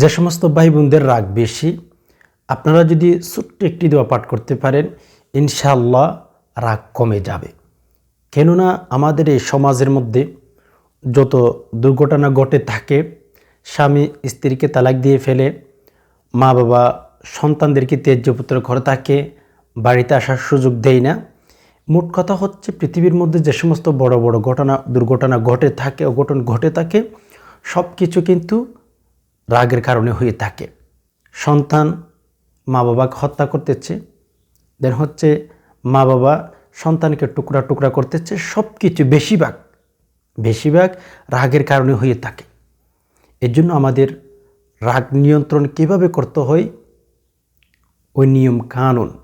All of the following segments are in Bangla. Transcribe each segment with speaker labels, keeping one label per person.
Speaker 1: যে সমস্ত ভাই বোনদের রাগ বেশি, আপনারা যদি ছোট্ট একটি দোয়া পাঠ করতে পারেন, ইনশাআল্লাহ রাগ কমে যাবে। কেননা আমাদের এই সমাজের মধ্যে যত দুর্ঘটনা ঘটে থাকে, স্বামী স্ত্রীকে তালাক দিয়ে ফেলে মা বাবা সন্তানদেরকে তেজ্যপুত্র ঘরে থাকে, বাড়িতে আসার সুযোগ দেয় না, মোট কথা হচ্ছে পৃথিবীর মধ্যে যে সমস্ত বড় বড় ঘটনা, দুর্ঘটনা ঘটে থাকে, অঘটন ঘটে থাকে সব কিছু কিন্তু রাগের কারণে হয়ে থাকে। সন্তান মা বাবাকে হত্যা করতেছে দেন হচ্ছে মা বাবা সন্তানকে টুকরা টুকরা করতেছে সব কিছু বেশিরভাগ বেশিরভাগ রাগের কারণে হয়ে থাকে। এর জন্য আমাদের রাগ নিয়ন্ত্রণ কীভাবে করতে হয়? ওই নিয়ম কানুন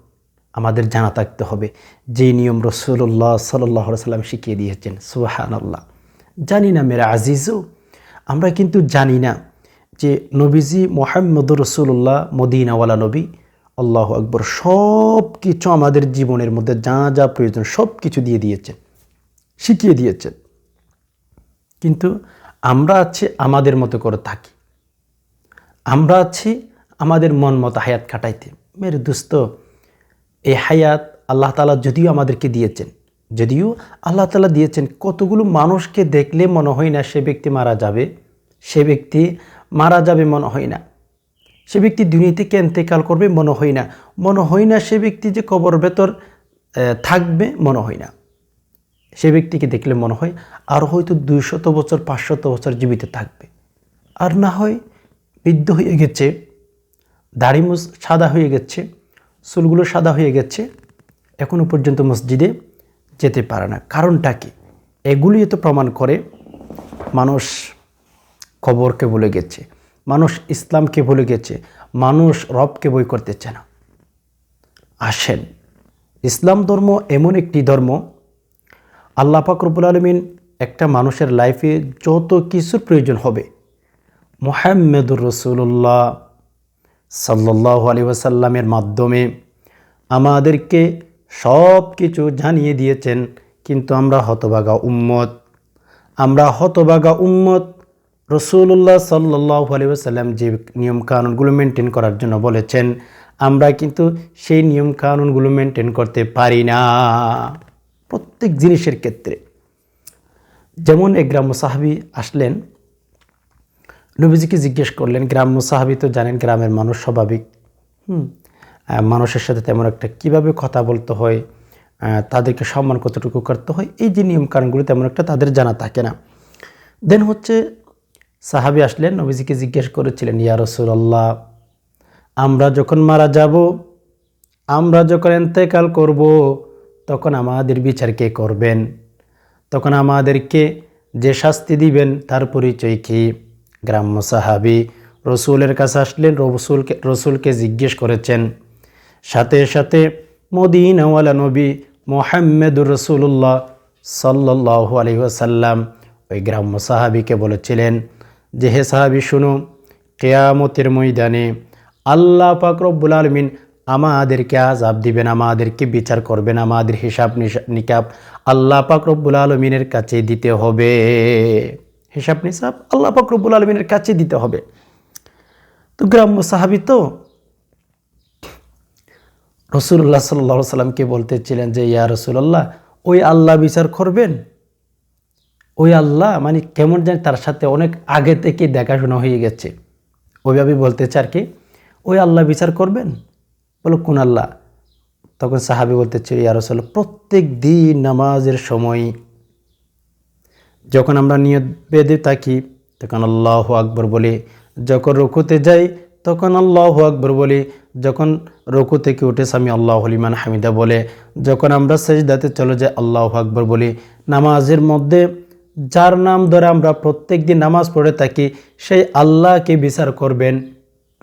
Speaker 1: আমাদের জানা থাকতে হবে। যে নিয়ম রসুল্লাহ সাল্লাহ সাল্লাম শিখিয়ে দিয়েছেন সুহান আল্লাহ জানি না মেরা আজিজও আমরা কিন্তু জানি না যে নবীজি মোহাম্মদ রসুল্লাহ মদিনাওয়ালা নবী, আল্লাহ আকবর, সব কিছু আমাদের জীবনের মধ্যে যা যা প্রয়োজন সব কিছু দিয়ে দিয়েছেন, শিখিয়ে দিয়েছেন। কিন্তু আমরা আছি আমাদের মতো করে থাকি। আমরা আছি আমাদের মন মতো হায়াত কাটাইতে মেরে দোস্ত, এই হায়াত আল্লাহ তালা যদিও আমাদেরকে দিয়েছেন, যদিও আল্লাহ তালা দিয়েছেন, কতগুলো মানুষকে দেখলে মনে হয় না সে ব্যক্তি মারা যাবে, সে ব্যক্তি মারা যাবে মনে হয় না। সে ব্যক্তি দুনিয়া থেকে এন্তেকাল করবে মনে হয় না। মনে হয় না সে ব্যক্তি যে কবর ভেতর থাকবে মনে হয় না। সে ব্যক্তিকে দেখলে মনে হয় আর হয়তো দুইশত বছর, পাঁচশত বছর জীবিত থাকবে। আর না হয় বৃদ্ধ হয়ে গেছে, দাড়ি মুস সাদা হয়ে গেছে, চুলগুলো সাদা হয়ে গেছে এখনও পর্যন্ত মসজিদে যেতে পারে না। কারণটা কি? এগুলি তো প্রমাণ করে মানুষ খবরকে ভুলে গেছে, মানুষ ইসলামকে ভুলে গেছে, মানুষ রবকে বই করতেছে না। আসেন, ইসলাম ধর্ম এমন একটি ধর্ম, আল্লাহ পাক রব্বুল আলমিন একটা মানুষের লাইফে যত কিছুর প্রয়োজন হবে। মোহাম্মদুর রসুল্লাহ সাল্লাহ আলী ওয়াসাল্লামের মাধ্যমে আমাদেরকে সব কিছু জানিয়ে দিয়েছেন, কিন্তু আমরা হতভাগা উম্মত। আমরা হতভাগা উম্মত রসুল্লাহ সাল্লাহ আলী ওয়াসাল্লাম যে নিয়ম কানুনগুলো মেনটেন করার জন্য বলেছেন, আমরা কিন্তু সেই নিয়ম কানুনগুলো মেনটেন করতে পারি না। প্রত্যেক জিনিসের ক্ষেত্রে। যেমন এক গ্রাম্য সাহাবি আসলেন, নবীজিকে জিজ্ঞেস করলেন, গ্রাম্য সাহাবি তো জানেন গ্রামের মানুষ স্বাভাবিক। হুম মানুষের সাথে তেমন একটা কীভাবে কথা বলতে হয় তাদেরকে সম্মান কতটুকু করতে হয়, এই যে নিয়ম কারণগুলো তেমন একটা তাদের জানা থাকে না। দেন হচ্ছে সাহাবি আসলেন, নবীজিকে জিজ্ঞেস করেছিলেন, ইয়া রসুল্লাহ আমরা যখন মারা যাব, আমরা যখন এন্তেকাল করব, তখন আমাদের বিচার কে করবেন? তখন আমাদেরকে যে শাস্তি দিবেন, তার পরিচয় কি? গ্রাম্য সাহাবি রসুলের কাছে আসলেন, রসুলকে রসুলকে জিজ্ঞেস করেছেন, সাথে সাথে মদিনাওয়ালা নবী মোহাম্মদুর রসুল্লাহ সাল্লাহ আলহিহাসাল্লাম ওই গ্রাম্য সাহাবিকে বলেছিলেন যে হে সাহাবি শুনো, কেয়ামতের ময়দানে আল্লাহ পাক আলমিন আমাদেরকে আজাব দিবেন, আমাদেরকে বিচার করবেন, আমাদের হিসাব নিকাব আল্লাহ পাক আলমিনের কাছে দিতে হবে। হিসাব নিসাব আল্লাহ পাক আলমিনের কাছে দিতে হবে। তো গ্রাম্য সাহাবি তো রসুল্লাহ সাল্লাহ সাল্লামকে বলতেছিলেন যে, ইয়া রসুল্লাহ ওই আল্লাহ বিচার করবেন? ওই আল্লাহ মানে কেমন জানি তার সাথে অনেক আগে থেকে দেখাশোনা হয়ে গেছে। ওইভাবে বলতেছে আর কি, ওই আল্লাহ বিচার করবেন? বলো, কোন আল্লাহ? তখন সাহাবি ইয়া রসুল্লাহ প্রত্যেক দিন নামাজের সময় যখন আমরা নিয়ত বেঁধে থাকি, তখন আল্লাহ আকবর বলে, যখন রকুতে যাই, তখন আল্লাহ আকবর বলে, যখন রকু থেকে উঠে স্বামী আল্লাহ হলিমান হামিদা বলে, যখন আমরা সেজদাতে চলে যাই, আল্লাহ আকবর বলি, নামাজের মধ্যে যার নাম ধরে আমরা প্রত্যেক দিন নামাজ পড়ে থাকি, সেই আল্লাহকে বিচার করবেন।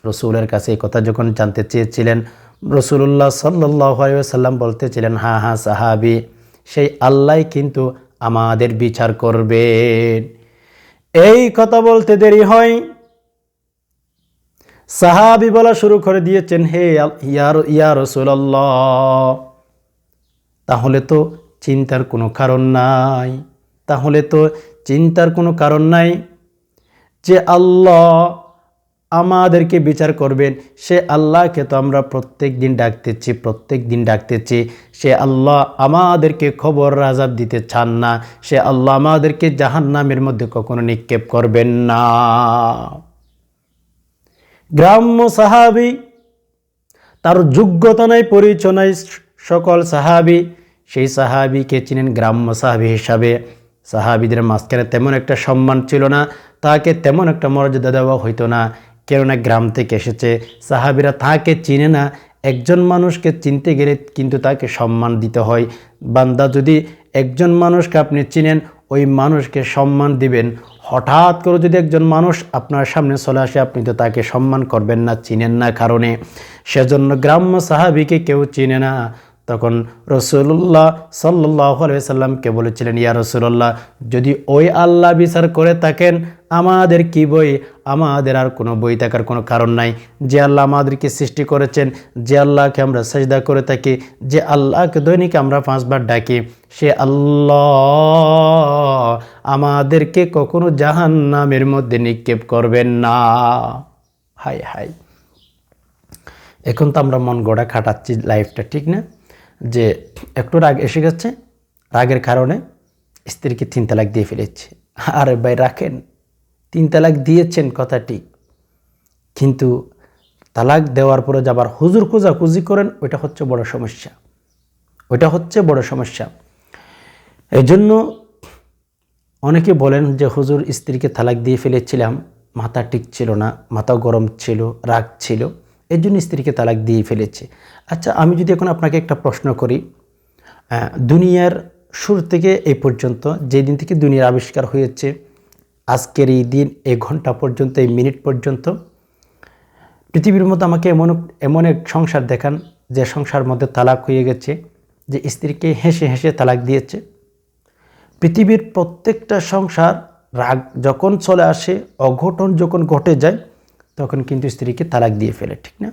Speaker 1: রসুলের কাছে এই কথা যখন জানতে চেয়েছিলেন রসুল্লাহ সাল্লাহ সাল্লাম বলতেছিলেন, হা হা, সাহাবি, সেই আল্লাহ কিন্তু আমাদের বিচার করবেন। এই কথা বলতে দেরি হয়। সাহাবি বলা শুরু করে দিয়েছেন, হে ইয়ার ইয়া রসুল্লাহ তাহলে তো চিন্তার কোনো কারণ নাই। তাহলে তো চিন্তার কোনো কারণ নাই যে আল্লাহ আমাদেরকে বিচার করবেন। সে আল্লাহকে তো আমরা প্রত্যেক দিন ডাকতেছি, প্রত্যেক দিন ডাকতেছি। সে আল্লাহ আমাদেরকে খবর রাজাব দিতে চান না। সে আল্লাহ আমাদেরকে জাহান্নামের মধ্যে কখনো নিক্ষেপ করবেন না। গ্রাম্য সাহাবি, তার যোগ্যতা নাই, পরিচয় সকল সাহাবি, সেই সাহাবিকে চিনেন গ্রাম্য সাহাবি হিসাবে। সাহাবিদের মাঝখানে তেমন একটা সম্মান ছিল না, তাকে তেমন একটা মর্যাদা দেওয়া হইতো না। কেননা গ্রাম থেকে এসেছে, সাহাবিরা তাকে চিনে না। একজন মানুষকে চিনতে গেলে কিন্তু তাকে সম্মান দিতে হয়। বান্দা যদি একজন মানুষকে আপনি চিনেন, ওই মানুষকে সম্মান দিবেন। হঠাৎ করে যদি একজন মানুষ আপনার সামনে চলে আসে, আপনি তো তাকে সম্মান করবেন না, চিনেন না কারণে। সেজন্য গ্রাম্য সাহাবিকে কেউ চিনে না। তখন রসুল্লাহ সাল্লাহ সাল্লামকে বলেছিলেন, ইয়া রসুল্লাহ, যদি ওই আল্লাহ বিচার করে থাকেন, আমাদের কি বই? আমাদের আর কোনো বই থাকার কোনো কারণ নাই। যে আল্লাহ আমাদেরকে সৃষ্টি করেছেন, যে আল্লাহকে আমরা সেজদা করে থাকি, যে আল্লাহকে দৈনিক আমরা পাঁচবার ডাকি, সে আল্লাহ আমাদেরকে কখনো জাহান নামের মধ্যে নিক্ষেপ করবেন না। হাই হাই এখন তো আমরা মন গড়া খাটাচ্ছি লাইফটা ঠিক না? যে একটু রাগ এসে গেছে, রাগের কারণে স্ত্রীকে তিন তালাক দিয়ে ফেলেছে। আরে ভাই, রাখেন। তিন তালাক দিয়েছেন কথা ঠিক কিন্তু তালাক দেওয়ার পরে যাবার হুজুর খোঁজাখুঁজি করেন, ওইটা হচ্ছে বড় সমস্যা। ওইটা হচ্ছে বড় সমস্যা। এই জন্য অনেকে বলেন যে, হুজুর, স্ত্রীকে তালাক দিয়ে ফেলেছিলাম। মাথা ঠিক ছিল না, মাথা গরম ছিল, রাগ ছিল। এর জন্য স্ত্রীকে তালাক দিয়ে ফেলেছে। আচ্ছা আমি যদি এখন আপনাকে একটা প্রশ্ন করি দুনিয়ার শুরু থেকে এই পর্যন্ত যেই দিন থেকে দুনিয়ার আবিষ্কার হয়েছে, আজকের এই দিন এই ঘণ্টা পর্যন্ত, এই মিনিট পর্যন্ত, পৃথিবীর মধ্যে আমাকে এমন এমন এক সংসার দেখান, যে সংসার মধ্যে তালাক হয়ে গেছে, যে স্ত্রীকে হেসে হেসে তালাক দিয়েছে। পৃথিবীর প্রত্যেকটা সংসার রাগ যখন চলে আসে, অঘটন যখন ঘটে যায় তখন কিন্তু স্ত্রীকে তালাক দিয়ে ফেলে, ঠিক না?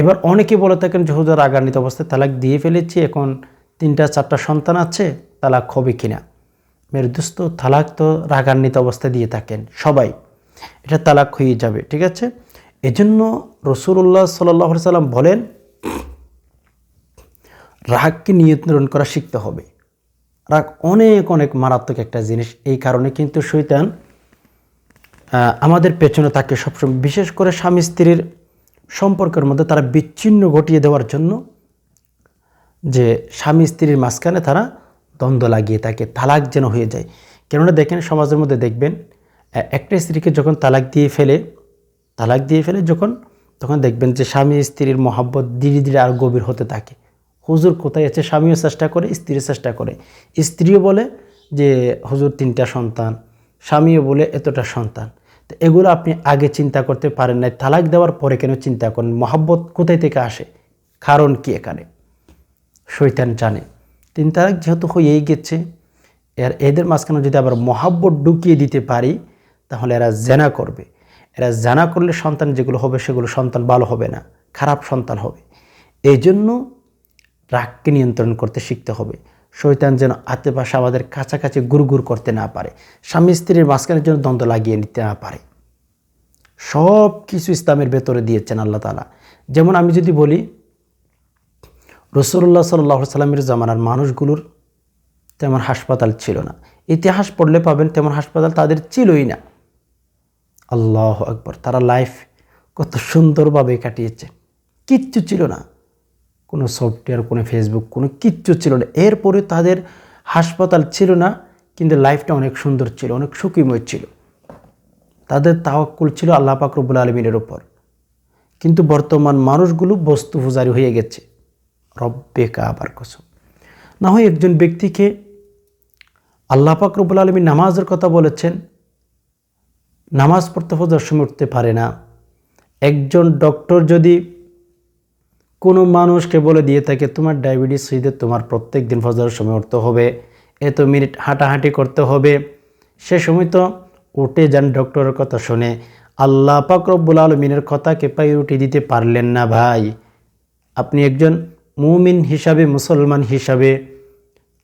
Speaker 1: এবার অনেকে বলে থাকেন যে হুজুর রাগান্বিত অবস্থায় তালাক দিয়ে ফেলেছি, এখন তিনটা, চারটা সন্তান আছে, তালাক হবে কিনা মেরে দোস্ত তালাক তো রাগান্বিত অবস্থায় দিয়ে থাকেন সবাই, এটা তালাক হয়ে যাবে, ঠিক আছে? এজন্য রসুল্লাহ সাল্লাহ সাল্লাম বলেন, রাগকে নিয়ন্ত্রণ করা শিখতে হবে। রাগ অনেক অনেক মারাত্মক একটা জিনিস, এই কারণে কিন্তু শৈতান আমাদের পেছনে থাকে সবসময়, বিশেষ করে স্বামী স্ত্রীর সম্পর্কের মধ্যে তারা বিচ্ছিন্ন ঘটিয়ে দেওয়ার জন্য যে স্বামী স্ত্রীর মাঝখানে তারা দ্বন্দ্ব লাগিয়ে থাকে তালাক যেন হয়ে যায়। কেননা দেখেন, সমাজের মধ্যে দেখবেন একটা স্ত্রীকে যখন তালাক দিয়ে ফেলে, তালাক দিয়ে ফেলে যখন, তখন দেখবেন যে স্বামী স্ত্রীর মহাব্বত ধীরে ধীরে আরও গভীর হতে থাকে। হুজুর কোথায় আছে? স্বামীও চেষ্টা করে স্ত্রীর চেষ্টা করে। স্ত্রীও বলে যে, হুজুর, তিনটা সন্তান। স্বামীও বলে, এতটা সন্তান। তো এগুলো আপনি আগে চিন্তা করতে পারেন না তালাক দেওয়ার পরে কেন চিন্তা করেন? মহাব্বত কোথায় থেকে আসে? কারণ কি এখানে? শৈতান জানে। তিন তালাক যেহেতু হয়েই গেছে, এর, এদের মাঝখানে যদি আবার মহাব্বত ঢুকিয়ে দিতে পারি, তাহলে এরা জেনা করবে। এরা জানা করলে সন্তান যেগুলো হবে, সেগুলো সন্তান ভালো হবে না, খারাপ সন্তান হবে। এই জন্য রাগকে নিয়ন্ত্রণ করতে শিখতে হবে। শৈতান যেন আশেপাশে আমাদের কাছাকাছি গুড়গুড় করতে না পারে। স্বামী স্ত্রীর মাঝখানে যেন দ্বন্দ্ব লাগিয়ে নিতে না পারে। সব কিছু ইসলামের ভেতরে দিয়েছেন আল্লাহ তালা যেমন আমি যদি বলি রসুল্লাহ সাল্লাহ সাল্লামের জামানার মানুষগুলোর তেমন হাসপাতাল ছিল না। ইতিহাস পড়লে পাবেন, তেমন হাসপাতাল তাদের ছিলই না। আল্লাহ আকবর, তারা লাইফ কত সুন্দরভাবে কাটিয়েছে। কিচ্ছু ছিল না। কোনো সফটওয়্যার কোনো ফেসবুক কোনো কিচ্ছু ছিল না। এরপরে তাদের হাসপাতাল ছিল না, কিন্তু লাইফটা অনেক সুন্দর ছিল, অনেক সুখীময় ছিল। তাদের তাওয়াক্কুল ছিল আল্লাহ পাক রব্বুল আলমিনের ওপর কিন্তু বর্তমান মানুষগুলো বস্তু পূজারি হয়ে গেছে। রব্বে কাবার কসম। না হয় একজন ব্যক্তিকে আল্লাহ পাক রব্বুল আলমী নামাজের কথা বলেছেন, নামাজ পড়তে ফজর সময় উঠতে পারে না। একজন ডক্টর যদি কোনো মানুষকে বলে দিয়ে থাকে, তোমার ডায়াবেটিস হইতে তোমার প্রত্যেক দিন ফজরের সময় উঠতে হবে, এত মিনিট হাঁটাহাঁটি করতে হবে। সে সময় তো উঠে যান ডক্টরের কথা শুনে। আল্লাহ পাক রব্বুল আলমিনের কথাকে পাইরুটি দিতে পারলেন না ভাই। আপনি একজন মুমিন হিসাবে, মুসলমান হিসাবে,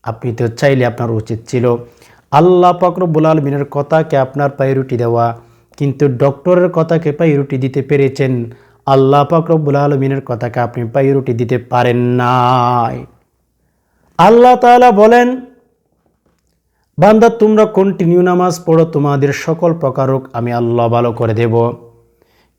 Speaker 1: আপনি তো চাইলে আপনার উচিত ছিল। আল্লাহ পাক রব্বুল আলমিনের কথাকে আপনার পাইরুটি দেওয়া, কিন্তু ডক্টরের কথাকে পাইরুটি দিতে পেরেছেন আল্লাহ পাক রব্বুল আলমিনের কথাকে আপনি পাইরুটি দিতে পারেন নাই। আল্লাহ তাআলা বলেন, বান্দা, তোমরা কন্টিনিউ নামাজ পড়ো, তোমাদের সকল প্রকারক আমি আল্লাহ ভালো করে দেব।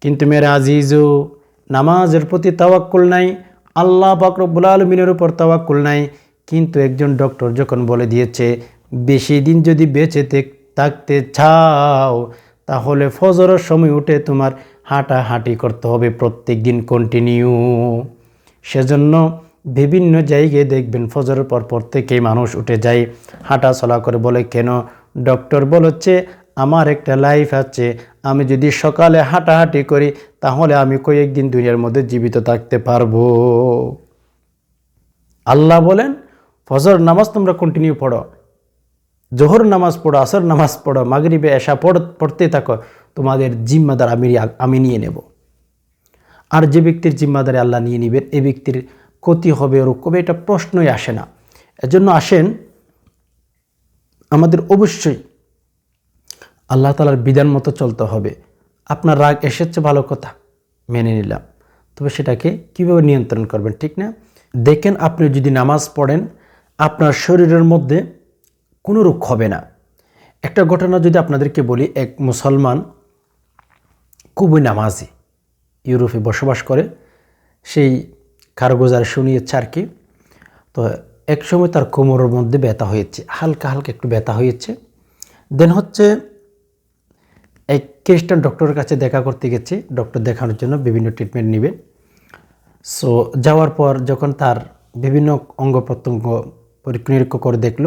Speaker 1: কিন্তু মেরা আজিজু, নামাজের প্রতি তাওয়াক্কুল নাই, আল্লাহ পাকরবুল আলমিনের উপর তাওয়াক্কুল নাই। কিন্তু একজন ডক্টর যখন বলে দিয়েছে, বেশি দিন যদি বেঁচে থাক- থাকতে চাও, তাহলে ফজরের সময় উঠে তোমার হাঁটাহাঁটি করতে হবে প্রত্যেক দিন কন্টিনিউ সেজন্য বিভিন্ন জায়গায় দেখবেন ফজরের পর পর থেকেই মানুষ উঠে যায় হাঁটা চলা করে বলে, কেন? ডক্টর বলেছে, আমার একটা লাইফ আছে, আমি যদি সকালে হাঁটাহাঁটি করি, তাহলে আমি কয়েকদিন দুনিয়ার মধ্যে জীবিত থাকতে পারব। আল্লাহ বলেন, ফজর নামাজ তোমরা কন্টিনিউ পড়ো, জোহর নামাজ পড়ো, আসর নামাজ পড়ো, মাগরিবে এসা পড়, পড়তে থাকো তোমাদের জিম্মাদার আমি আমি নিয়ে নেব। আর যে ব্যক্তির জিম্মাদারে আল্লাহ নিয়ে নেবেন, এ ব্যক্তির ক্ষতি হবে রোগ হবে এটা প্রশ্নই আসে না। এজন্য আসেন, আমাদের অবশ্যই আল্লাহ তালার বিধান মতো চলতে হবে। আপনার রাগ এসেছে, ভালো কথা, মেনে নিলাম। তবে সেটাকে কীভাবে নিয়ন্ত্রণ করবেন, ঠিক না? দেখেন, আপনি যদি নামাজ পড়েন, আপনার শরীরের মধ্যে কোনো রোগ হবে না। একটা ঘটনা যদি আপনাদেরকে বলি, এক মুসলমান খুবই নামাজি। ইউরোপে বসবাস করে। সেই কারগোজার শুনিয়েছে আর কি তো এক সময় তার কোমরের মধ্যে ব্যথা হয়েছে। হালকা হালকা একটু ব্যথা হয়েছে। দেন হচ্ছে এক খ্রিস্টান ডক্টরের কাছে দেখা করতে গেছে। ডক্টর দেখানোর জন্য বিভিন্ন ট্রিটমেন্ট নেবে। সো যাওয়ার পর যখন তার বিভিন্ন অঙ্গ প্রত্যঙ্গ পরীক্ষা নিরীক্ষা করে দেখল,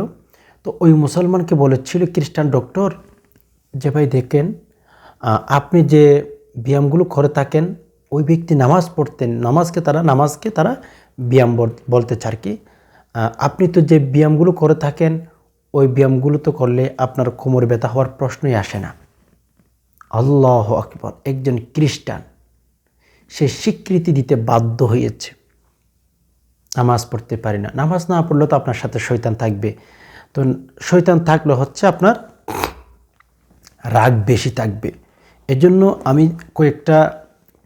Speaker 1: তো ওই মুসলমানকে বলেছিল, খ্রিস্টান ডক্টর, যে ভাই দেখেন আপনি যে ব্যায়ামগুলো করে থাকেন, ওই ব্যক্তি নামাজ পড়তেন, নামাজকে তারা নামাজকে তারা ব্যায়াম বল- বলতে চার কি। আপনি তো যে ব্যায়ামগুলো করে থাকেন, ওই ব্যায়ামগুলো তো করলে আপনার কোমর ব্যথা হওয়ার প্রশ্নই আসে না। আল্লাহ আকবর, একজন খ্রিস্টান, সে স্বীকৃতি দিতে বাধ্য হয়েছে। নামাজ পড়তে পারি না। নামাজ না পড়লে তো আপনার সাথে শৈতান থাকবে। তো শৈতান থাকলে হচ্ছে আপনার রাগ বেশি থাকবে। এজন্য আমি কয়েকটা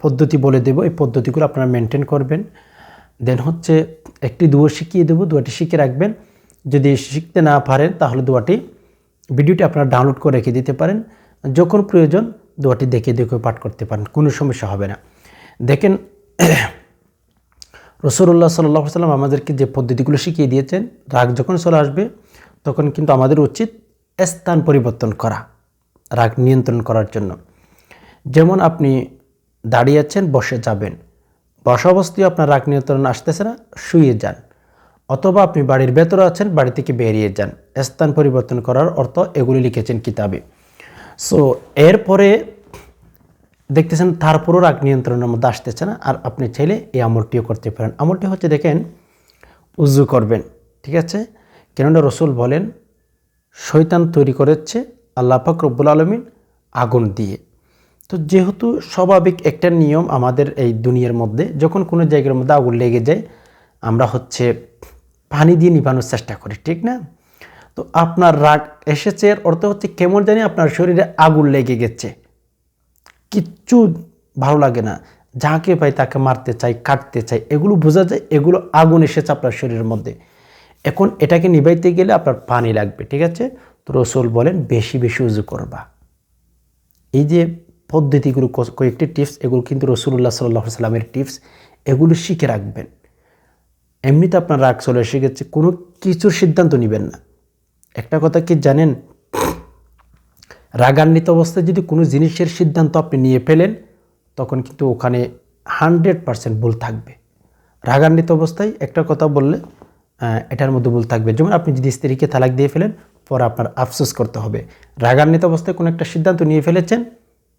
Speaker 1: পদ্ধতি বলে দেব। এই পদ্ধতিগুলো আপনারা মেনটেন করবেন। দেন হচ্ছে একটি দুয়ো শিখিয়ে দেবো, দুয়াটি শিখে রাখবেন। যদি শিখতে না পারেন, তাহলে দুয়াটি ভিডিওটি আপনারা ডাউনলোড করে রেখে দিতে পারেন। যখন প্রয়োজন, দুয়াটি দেখে দেখে পাঠ করতে পারেন, কোনো সমস্যা হবে না। দেখেন, রসুল্লাহ সাল্লাহ সাল্লাম আমাদেরকে যে পদ্ধতিগুলো শিখিয়ে দিয়েছেন, রাগ যখন চলে আসবে, তখন কিন্তু আমাদের উচিত স্থান পরিবর্তন করা, রাগ নিয়ন্ত্রণ করার জন্য। যেমন আপনি দাঁড়িয়ে আছেন, বসে যাবেন। বসা অবস্থায় আপনার রাগ নিয়ন্ত্রণ আসতেছে না, শুয়ে যান। অথবা আপনি বাড়ির ভেতরে আছেন, বাড়ি থেকে বেরিয়ে যান। স্থান পরিবর্তন করার অর্থ এগুলি লিখেছেন কিতাবে। সো এরপরে দেখতেছেন, তারপরও রাগ নিয়ন্ত্রণের মধ্যে আসতেছে না, আর আপনি চাইলে এই আমলটিও করতে পারেন। আমলটি হচ্ছে, দেখেন, উজু করবেন, ঠিক আছে? কেননা রসুল বলেন শৈতান তৈরি করেছে আল্লাহ পাক রব্বুল আলমিন আগুন দিয়ে। তো যেহেতু স্বাভাবিক একটা নিয়ম আমাদের এই দুনিয়ার মধ্যে, যখন কোনো জায়গার মধ্যে আগুন লেগে যায়, আমরা হচ্ছে পানি দিয়ে নিভানোর চেষ্টা করি, ঠিক না? তো আপনার রাগ এসেছে, এর অর্থ হচ্ছে কেমন জানি আপনার শরীরে আগুন লেগে গেছে। কিচ্ছু ভালো লাগে না। যাকে পাই তাকে মারতে চাই, কাটতে চাই, এগুলো বোঝা যায়, এগুলো আগুন এসেছে আপনার শরীরের মধ্যে। এখন এটাকে নিভাইতে গেলে আপনার পানি লাগবে, ঠিক আছে? তো রসুল বলেন, বেশি বেশি উজু করবা। এই যে পদ্ধতিগুলো কয়েকটি টিপস, এগুলো কিন্তু রসুল্লাহ সাল্লাহ সাল্লামের টিপস, এগুলো শিখে রাখবেন। এমনিতে আপনার রাগ চলে এসে গেছে, কোনো কিছুর সিদ্ধান্ত নেবেন না। একটা কথা কি জানেন? রাগান্বিত অবস্থায় যদি কোনো জিনিসের সিদ্ধান্ত আপনি নিয়ে ফেলেন, তখন কিন্তু ওখানে হান্ড্রেড পারসেন্ট ভুল থাকবে। রাগান্বিত অবস্থায় একটা কথা বললে এটার মধ্যে ভুল থাকবে। যেমন আপনি যদি স্ত্রীকে তালাক দিয়ে ফেলেন, পরে আপনার আফসোস করতে হবে। রাগান্বিত অবস্থায় কোনো একটা সিদ্ধান্ত নিয়ে ফেলেছেন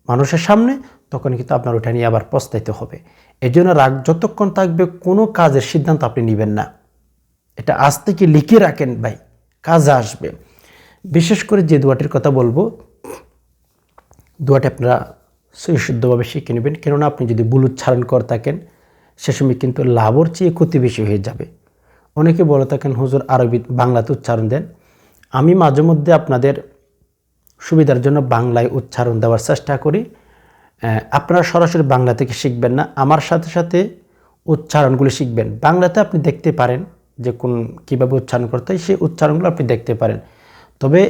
Speaker 1: মানুষের সামনে, তখন কিন্তু আপনার ওটা নিয়ে আবার পস্তাইতে হবে। এই জন্য রাগ যতক্ষণ থাকবে, কোনো কাজের সিদ্ধান্ত আপনি নেবেন না। এটা আজ থেকে লিখে রাখেন ভাই, কাজে আসবে। বিশেষ করে যে দোয়াটির কথা বলব, দোয়াটি আপনারা সুশুদ্ধভাবে শিখে নেবেন। কেননা আপনি যদি ভুল উচ্চারণ করে থাকেন, সে সময় কিন্তু লাভর চেয়ে ক্ষতি বেশি হয়ে যাবে। অনেকে বলে থাকেন, হুজুর আরবি বাংলাতে উচ্চারণ দেন। আমি মাঝে মধ্যে আপনাদের সুবিধার জন্য বাংলায় উচ্চারণ দেওয়ার চেষ্টা করি। আপনারা সরাসরি বাংলা থেকে শিখবেন না, আমার সাথে সাথে উচ্চারণগুলি শিখবেন। বাংলাতে আপনি দেখতে পারেন যে কোন কীভাবে উচ্চারণ করতে হয়, সেই উচ্চারণগুলো আপনি দেখতে পারেন। তবে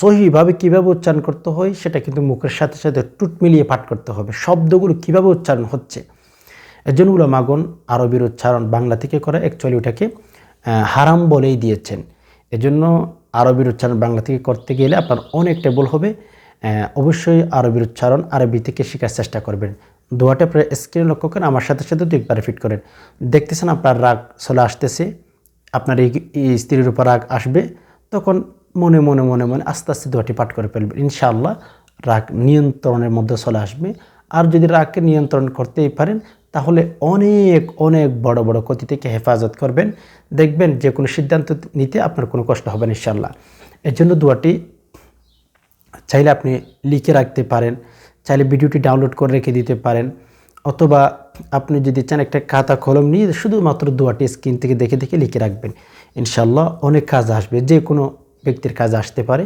Speaker 1: সহিভাবে কীভাবে উচ্চারণ করতে হয়, সেটা কিন্তু মুখের সাথে সাথে টুট মিলিয়ে পাঠ করতে হবে। শব্দগুলো কীভাবে উচ্চারণ হচ্ছে? এর জন্য মাগন আরবির উচ্চারণ বাংলা থেকে করে অ্যাকচুয়ালি ওটাকে হারাম বলেই দিয়েছেন। এজন্য আরবির উচ্চারণ বাংলা থেকে করতে গেলে আপনার অনেকটা ভুল হবে। অবশ্যই আরবির উচ্চারণ আরবি থেকে শেখার চেষ্টা করবেন। দোয়াটা প্রায় স্ক্রিনে লক্ষ্য করেন, আমার সাথে সাথে দুইবার ফিট করেন। দেখতেছেন আপনার রাগ চলে আসতেছে, আপনার এই স্ত্রীর উপর রাগ আসবে, তখন মনে মনে মনে মনে আস্তে আস্তে দোয়াটি পাঠ করে ফেলবেন। ইনশাআল্লাহ রাগ নিয়ন্ত্রণের মধ্যে চলে আসবে। আর যদি রাগকে নিয়ন্ত্রণ করতেই পারেন তাহলে অনেক অনেক বড় বড় ক্ষতি থেকে হেফাজত করবেন। দেখবেন যে কোনো সিদ্ধান্ত নিতে আপনার কোনো কষ্ট হবে না, ইনশাআল্লাহ। এর জন্য দোয়াটি চাইলে আপনি লিখে রাখতে পারেন, চাইলে ভিডিওটি ডাউনলোড করে রেখে দিতে পারেন, অথবা আপনি যদি চান একটা খাতা কলম নিয়ে শুধুমাত্র দোয়াটি স্ক্রিন থেকে দেখে দেখে লিখে রাখবেন। ইনশাল্লাহ অনেক কাজ আসবে, যে কোনো ব্যক্তির কাজ আসতে পারে।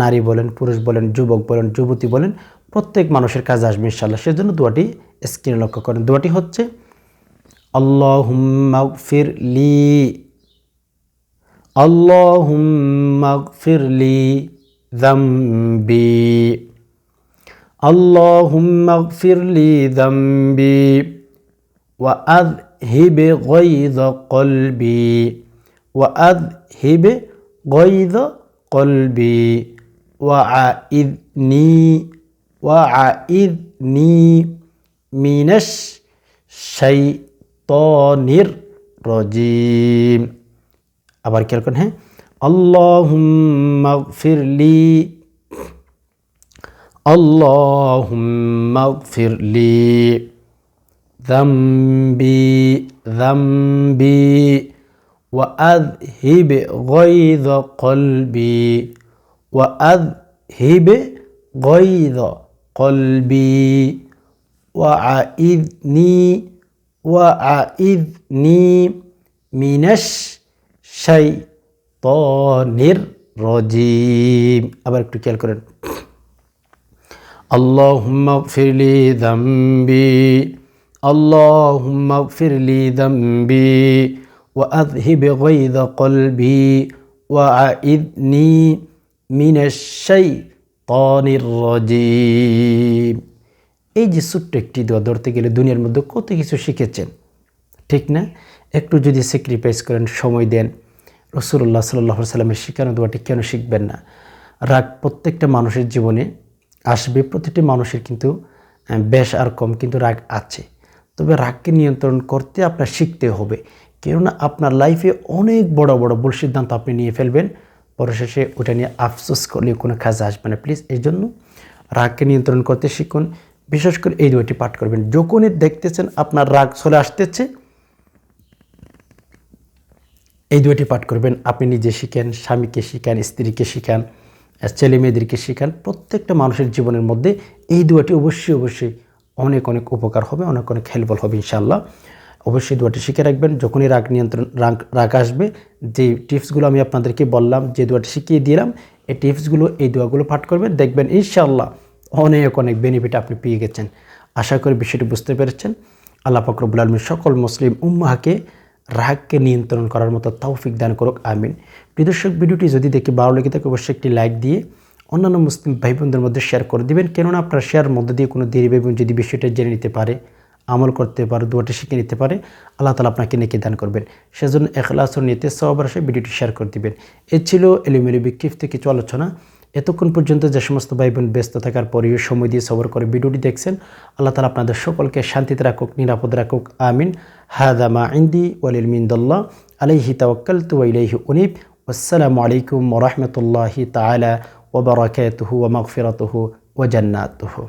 Speaker 1: নারী বলেন পুরুষ বলেন যুবক বলেন যুবতী বলেন প্রত্যেক মানুষের কাজ আসবে ইনশাল্লাহ সেজন্য দোয়াটি স্ক্রিনে লক্ষ্য করেন দোয়াটি হচ্ছে আল্লাহুম্মা ফির লি اللهم اغفر لي ذنبي اللهم اغفر لي ذنبي وأذهب غيظ قلبي وأذهب غيظ قلبي وعائذني وعائذني من الشيطان الرجيم আবার খেয়াল করেন হ্যাঁ আল্লাহুম্মা ফিরলি আল্লাহুম্মা ফিরলি ذنبي ذنبي وأذهب غيظ قلبي وأذهب غيظ قلبي وعائذني وعائذني من الشيطان الرجيم আবার একটু খেয়াল করেন اللهم اغفر لي ذنبي اللهم اغفر لي ذنبي وأذهب غيظ قلبي وأعذني من الشيطان الرجيم এই যে ছোট্ট একটি দোয়া ধরতে গেলে দুনিয়ার মধ্যে কত কিছু শিখেছেন ঠিক না একটু যদি স্যাক্রিফাইস করেন সময় দেন রসুল্লাহ সাল্লাহ সাল্লামের শিখানো দোয়াটি কেন শিখবেন না রাগ প্রত্যেকটা মানুষের জীবনে আসবে প্রতিটি মানুষের কিন্তু আহ, বেশ আর কম কিন্তু রাগ আছে তবে রাগকে নিয়ন্ত্রণ করতে আপনার শিখতে হবে কেননা আপনার লাইফে অনেক বড় বড় ভুল সিদ্ধান্ত আপনি নিয়ে ফেলবেন। পরিশেষে ওটা নিয়ে আফসোস করলে কোনো কাজে আসবে না। প্লিজ এই জন্য রাগকে নিয়ন্ত্রণ করতে শিখুন। বিশেষ করে এই দুইটি পাঠ করবেন। যখনই দেখতেছেন আপনার রাগ চলে আসতেছে, এই দুইটি পাঠ করবেন। আপনি নিজে শিখেন, স্বামীকে শিখান, স্ত্রীকে শিখান, ছেলে মেয়েদেরকে শিখান। প্রত্যেকটা মানুষের জীবনের মধ্যে এই দুয়াটি অবশ্যই অবশ্যই অনেক অনেক উপকার হবে, অনেক অনেক হেল্পফুল হবে, ইনশাআল্লাহ। অবশ্যই দুয়াটি শিখে রাখবেন। যখনই রাগ নিয়ন্ত্রণ, রাগ রাগ আসবে, যে টিপসগুলো আমি আপনাদেরকে বললাম, যে দুয়াটি শিখিয়ে দিলাম, এই টিপসগুলো, এই দোয়াগুলো পাঠ করবেন, দেখবেন ইনশাআল্লাহ অনেক অনেক বেনিফিট আপনি পেয়ে গেছেন। আশা করি বিষয়টি বুঝতে পেরেছেন। আল্লাহ ফকরবুল আলমী সকল মুসলিম উম্মাহকে রাগকে নিয়ন্ত্রণ করার মতো তৌফিক দান করুক, আমিন। প্রিদর্শক ভিডিওটি যদি দেখে ভালো লেগে থাকে, অবশ্যই একটি লাইক দিয়ে অন্যান্য মুসলিম ভাই বোনদের মধ্যে শেয়ার করে দিবেন। কেননা আপনার শেয়ার মধ্যে দিয়ে কোনো দেরি ভাই বোন যদি বিষয়টা জেনে নিতে পারে আমল করতে পারে, দুয়াটি শিখে নিতে পারে, আল্লাহ তালা আপনাকে নেকি দান করবেন। সেজন্য এখলাস ও নিতে সবার আসে ভিডিওটি শেয়ার করে দিবেন। এ ছিল এলিমেলি বিক্ষিপ্ত কিছু আলোচনা। এতক্ষণ পর্যন্ত যে সমস্ত ভাই বোন ব্যস্ত থাকার পরেও সময় দিয়ে সবর করে ভিডিওটি দেখছেন, আল্লাহ তালা আপনাদের সকলকে শান্তিতে রাখুক, নিরাপদ রাখুক, আমিন। হাদামা ইন্দি ওয়ালিল মিন্দল্লাহ, আলাইহি তাওয়াক্কাল তু ইলাইহি উনিব। আসসালামু আলাইকুম ওরহমতুল্লাহি তালা ওবরাকাতুহু ওয়া জান্নাতুহু।